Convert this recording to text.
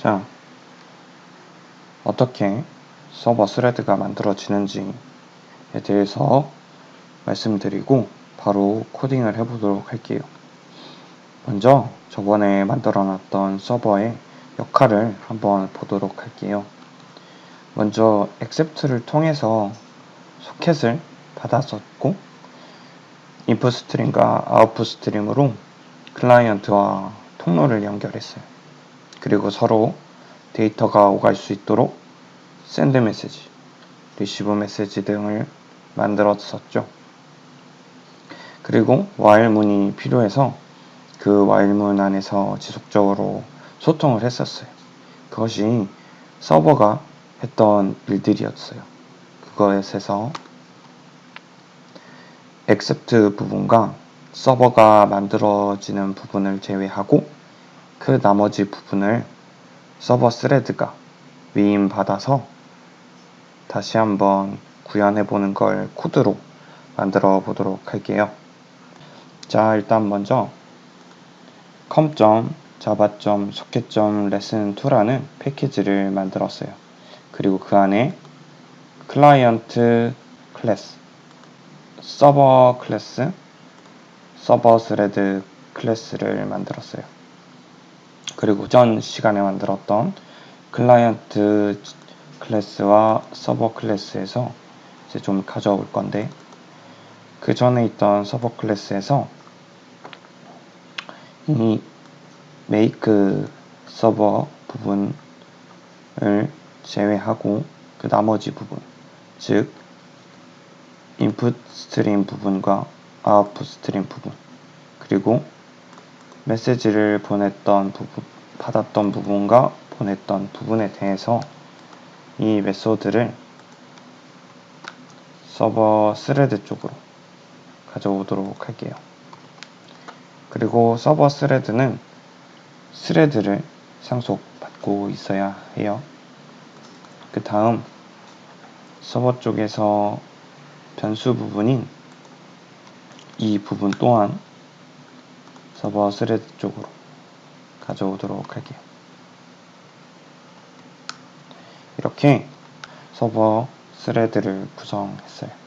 자, 어떻게 서버 스레드가 만들어지는지에 대해서 말씀드리고 바로 코딩을 해보도록 할게요. 먼저 저번에 만들어 놨던 서버의 역할을 한번 보도록 할게요. 먼저 accept를 통해서 소켓을 받았었고 input 스트림과 output 스트림으로 클라이언트와 통로를 연결했어요. 그리고 서로 데이터가 오갈 수 있도록 send 메시지, receive 메시지 등을 만들었었죠. 그리고 while 문이 필요해서 그 while 문 안에서 지속적으로 소통을 했었어요. 그것이 서버가 했던 일들이었어요. 그것에서 accept 부분과 서버가 만들어지는 부분을 제외하고 그 나머지 부분을 서버 스레드가 위임받아서 다시 한번 구현해 보는 걸 코드로 만들어 보도록 할게요. 자, 일단 먼저 com.java.socket.lesson2라는 패키지를 만들었어요. 그리고 그 안에 클라이언트 클래스, 서버 클래스, 서버 스레드 클래스를 만들었어요. 그리고 전 시간에 만들었던 클라이언트 클래스와 서버 클래스에서 이제 좀 가져올 건데 그 전에 있던 서버 클래스에서 이 make 서버 부분을 제외하고 그 나머지 부분 즉 input 스트림 부분과 output 스트림 부분 그리고 메시지를 보냈던 부분 받았던 부분과 보냈던 부분에 대해서 이 메소드를 서버 스레드 쪽으로 가져오도록 할게요. 그리고 서버 스레드는 스레드를 상속받고 있어야 해요. 그 다음 서버 쪽에서 변수 부분인 이 부분 또한 서버 스레드 쪽으로 가져오도록 할게요. 이렇게 서버 스레드를 구성했어요.